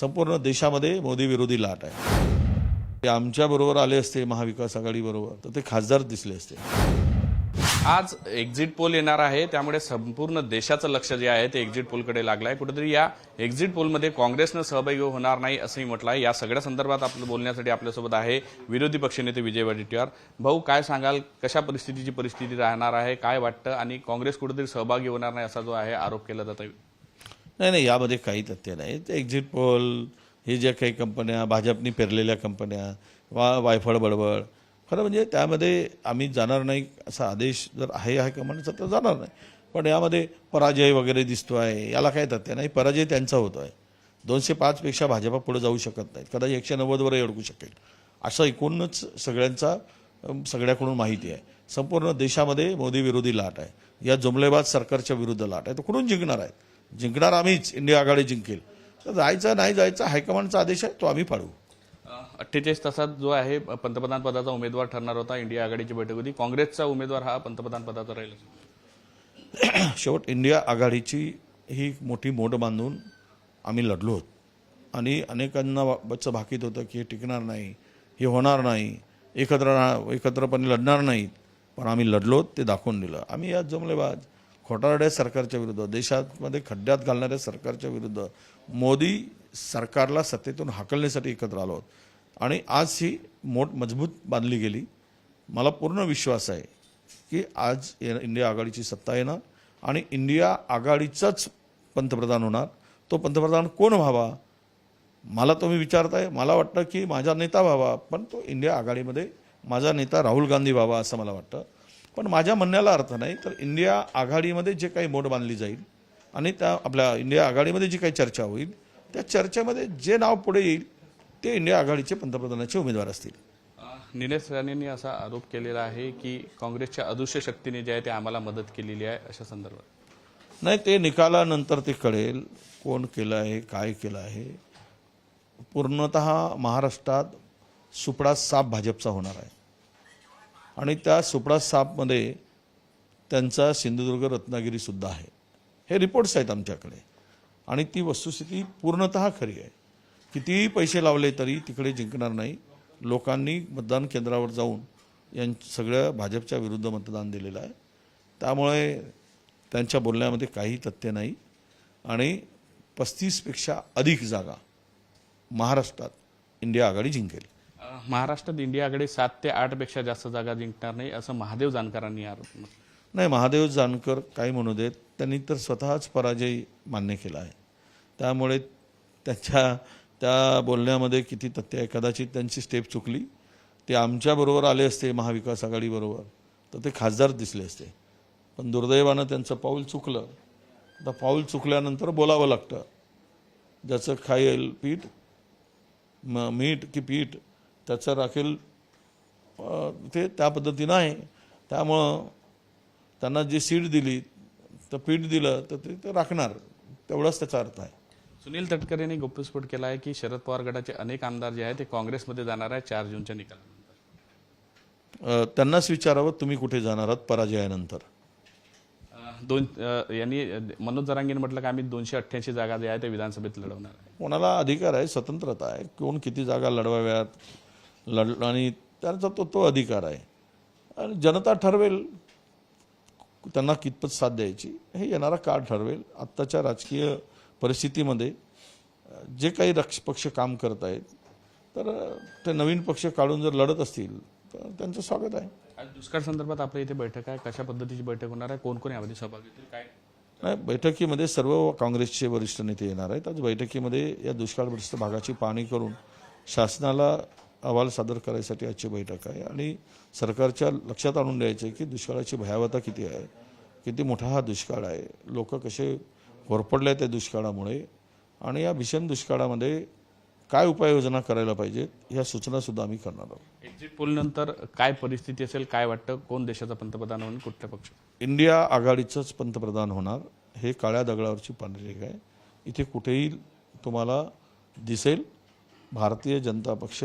संपूर्ण देशामध्ये मोदी विरोधी लाट आहे. ते आमच्याबरोबर आले असते महाविकास आघाडीबरोबर तर ते खासदार दिसले असते. आज एक्झिट पोल येणार आहे त्यामुळे संपूर्ण देशाचं लक्ष जे आहे ते एक्झिट पोलकडे लागलं आहे कुठेतरी या एक्झिट पोलमध्ये काँग्रेसनं सहभागी होणार नाही असंही म्हटलं आहे या सगळ्या संदर्भात आपलं बोलण्यासाठी आपल्यासोबत आहे विरोधी पक्षनेते विजय वडेट्टीवार. भाऊ काय सांगाल? कशा परिस्थितीची परिस्थिती राहणार आहे? काय वाटतं? आणि काँग्रेस कुठेतरी सहभागी होणार नाही असा जो आहे आरोप केला जात आहे नाही नाही यामध्ये काही तथ्य नाही. ते एक्झिट पोल हे ज्या काही कंपन्या भाजपनी पेरलेल्या कंपन्या वा वायफळ बडबड. खरं म्हणजे त्यामध्ये आम्ही जाणार नाही असा आदेश जर आहे आहे का म्हणायचं तर जाणार नाही. पण यामध्ये पराजय वगैरे दिसतो आहे याला काय तथ्य नाही. पराजय त्यांचा होतो आहे दोनशे पाचपेक्षा भाजपा पुढे जाऊ शकत नाहीत. कदाचित एकशे नव्वदवरही अडकू शकेल. असं एकूणच सगळ्यांचा सगळ्याकडून माहिती आहे. संपूर्ण देशामध्ये मोदी विरोधी लाट आहे. या जुमलेबाज सरकारच्या विरुद्ध लाट आहे. तर कुठून जिंकणार आहेत? जिंकणार आम्हीच इंडिया आघाडी जिंकेल. तर जायचं नाही जायचं हायकमांडचा आदेश आहे तो आम्ही पाळू अठ्ठेचाळीस तासात जो आहे पंतप्रधान पदाचा उमेदवार ठरणार होता इंडिया आघाडीची बैठक होती. काँग्रेसचा उमेदवार हा पंतप्रधान पदाचा राहील. शेवट इंडिया आघाडीची ही मोठी मोठ बांधून आम्ही लढलो होत. आणि अनेकांना बच्चं भाकीत होतं की हे टिकणार नाही हे होणार नाही एकत्र एकत्रपणे लढणार नाहीत. पण आम्ही लढलो ते दाखवून दिलं. आम्ही या जमलेबाज. खोटारड्या सरकारच्या विरुद्ध देशामध्ये खड्ड्यात घालणाऱ्या सरकारच्या विरुद्ध मोदी सरकारला सत्तेतून हाकलण्यासाठी एकत्र आलो आहोत. आणि आज ही मोठ मजबूत बांधली गेली. मला पूर्ण विश्वास आहे की आज इंडिया आघाडीची सत्ता येणार आणि इंडिया आघाडीचाच पंतप्रधान होणार. तो पंतप्रधान कोण व्हावा? मला तुम्ही विचारताय. मला वाटतं की माझा नेता व्हावा पण तो इंडिया आघाडीमध्ये माझा नेता राहुल गांधी व्हावा असं मला वाटतं. पण माझ्या म्हणण्याला अर्थ नाही. तर इंडिया आघाडीमध्ये जे काही मोड बांधली जाईल आणि त्या आपल्या इंडिया आघाडीमध्ये जी काही चर्चा होईल त्या चर्चेमध्ये जे नाव पुढे येईल ते इंडिया आघाडीचे पंतप्रधानाचे उमेदवार असतील. निलेश राणेंनी असा आरोप केलेला आहे की काँग्रेसच्या अदृश्य शक्तीने जे आहे ते आम्हाला मदत केलेली आहे अशा संदर्भात. नाही ते निकालानंतर ते कळेल कोण केलं आहे काय केलं आहे. पूर्णत महाराष्ट्रात सुपडा साप भाजपचा होणार आहे. आणि त्या सुपडा सापमध्ये त्यांचा सिंधुदुर्ग रत्नागिरीसुद्धा आहे. हे रिपोर्ट्स आहेत आमच्याकडे. आणि ती वस्तुस्थिती पूर्णतः खरी आहे. कितीही पैसे लावले तरी तिकडे जिंकणार नाही. लोकांनी मतदान केंद्रावर जाऊन यां सगळ्या भाजपच्या विरुद्ध मतदान दिलेलं आहे. त्यामुळे त्यांच्या बोलण्यामध्ये काही तथ्य नाही. आणि पस्तीसपेक्षा अधिक जागा महाराष्ट्रात इंडिया आघाडी जिंकेल. महाराष्ट्रात इंडियाकडे सात ते आठपेक्षा जास्त जागा जिंकणार नाही असं महादेव जानकरांनी आरोप नाही महादेव जानकर काही म्हणू देत त्यांनी तर स्वतःच पराजय मान्य केला आहे. त्यामुळे त्यांच्या त्या बोलण्यामध्ये किती तथ्य आहे कदाचित त्यांची स्टेप चुकली. ते आमच्याबरोबर आले असते महाविकास आघाडीबरोबर तर ते खासदार दिसले असते. पण दुर्दैवानं त्यांचं पाऊल चुकलं. आता पाऊल चुकल्यानंतर बोलावं लागतं. ज्याचं खाईल पीठ म मीठ की पीठ त्याचं राखेल ते त्या पद्धतीनं आहे त्यामुळं त्यांना जी सीट दिली तर पीठ दिलं तर ते ते राखणार. तेवढाच त्याचा अर्थ आहे. सुनील तटकरे यांनी गौप्यस्फोट केला आहे की शरद पवार गटाचे अनेक आमदार जे आहेत ते काँग्रेसमध्ये जाणार आहे चार जूनच्या निकालानंतर. त्यांनाच विचारावं तुम्ही कुठे जाणार आहात पराजयानंतर? दोन यांनी मनोज जरांगीने म्हटलं की आम्ही दोनशे अठ्ठ्याऐंशी जागा जे आहे ते विधानसभेत लढवणार आहे. कोणाला अधिकार आहे? स्वतंत्रता आहे. कोण किती जागा लढवाव्यात? लढ आणि त्यांचा तो तो अधिकार आहे. आणि जनता ठरवेल त्यांना कितपत साथ द्यायची हे येणारा काळ ठरवेल. आत्ताच्या राजकीय परिस्थितीमध्ये जे काही रक्ष पक्ष काम करत आहेत तर ते नवीन पक्ष काढून जर लढत असतील तर त्यांचं स्वागत आहे. आज दुष्काळ संदर्भात आपल्या इथे बैठक आहे. कशा पद्धतीची बैठक होणार आहे? कोण कोण यामध्ये सहभागी होतील? काय? नाही बैठकीमध्ये सर्व काँग्रेसचे वरिष्ठ नेते येणार आहेत. आज बैठकीमध्ये या दुष्काळग्रस्त भागाची पाहणी करून शासनाला अहवाल सादर करायसाठी आजची बैठक आहे आणि सरकारच्या लक्षात आणून द्यायचं आहे की दुष्काळाची भयावता किती आहे किती मोठा हा दुष्काळ आहे लोक कसे होरपडले त्या दुष्काळामुळे आणि या भीषण दुष्काळामध्ये काय उपाययोजना करायला पाहिजेत ह्या सूचनासुद्धा आम्ही करणार आहोत. एक्झिट पोल नंतर काय परिस्थिती असेल काय वाटतं कोण देशाचा पंतप्रधान होईल कुठल्या पक्ष इंडिया आघाडीचंच पंतप्रधान होणार हे काळ्या दगडावरची पांढरी आहे. इथे कुठेही तुम्हाला दिसेल भारतीय जनता पक्ष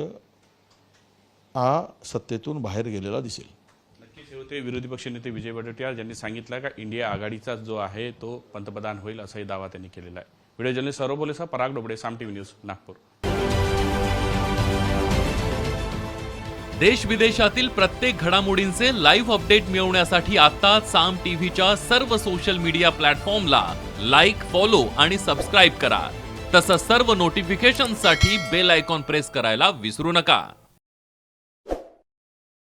हा सत्तेतून बाहेर गेलेला दिसेल. नक्कीच होते विरोधी पक्ष नेते विजय वडेट्टीवार ज्यांनी सांगितलं का इंडिया आघाडीचा जो आहे तो पंतप्रधान होईल असाही दावा त्यांनी केलेला आहे. व्हिडिओ जर्नलिस्ट सौरभ बोलेसह पराग डोबडे साम टीव्ही न्यूज नागपूर. देश विदेशातील प्रत्येक घडामोडींचे लाईव्ह अपडेट मिळवण्यासाठी आता साम टीव्हीच्या सर्व सोशल मीडिया प्लॅटफॉर्मला लाईक फॉलो आणि सबस्क्राईब करा. तसंच सर्व नोटिफिकेशनसाठी बेल आयकॉन प्रेस करायला विसरू नका.